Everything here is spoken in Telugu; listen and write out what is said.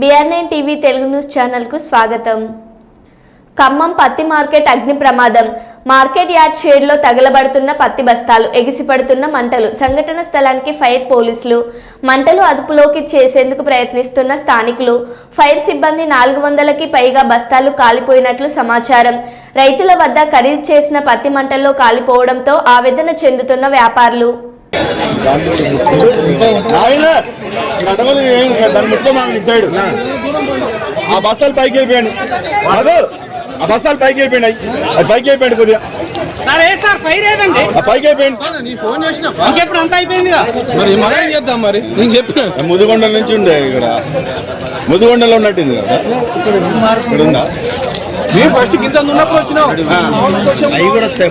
బిఆర్ టీవీ తెలుగు న్యూస్ ఛానల్కు స్వాగతం. ఖమ్మం పత్తి మార్కెట్ అగ్ని ప్రమాదం. మార్కెట్ యార్డ్ షేడ్లో తగలబడుతున్న పత్తి బస్తాలు ఎగిసిపడుతున్న మంటలు సంఘటన స్థలానికి ఫైర్ పోలీసులు. మంటలు అదుపులోకి చేసేందుకు ప్రయత్నిస్తున్న స్థానికులు. ఫైర్ సిబ్బంది నాలుగు వందలకి పైగా బస్తాలు కాలిపోయినట్లు సమాచారం. రైతుల వద్ద ఖరీదు చేసిన పత్తి మంటల్లో కాలిపోవడంతో ఆవేదన చెందుతున్న వ్యాపారులు. ఆ బస్సాలు పైకి అయిపోయాడు అదో ఆ బస్సాలు పైకి అయిపోయినాయి అది పైకి అయిపోయాడు కొద్దిగా. సార్ ఏ సార్ ఫైర్ ఏదండి? ఆ పైకి అయిపోయాడు నీ ఫోన్ చేసిన ఇంకెప్పుడు అంతా అయిపోయిందిగా? మరి మనం ఏం చేద్దాం మరి. నేను చెప్పిన. ముదిగొండ నుంచి ఉండే ఇక్కడ. ముదిగొండలో ఉన్నట్టుంది కదా? ఇక్కడ ఉందా? మీరు ఫస్ట్ కింద ఉన్నప్పుడు వచ్చినావు. అవి కూడా వస్తాయి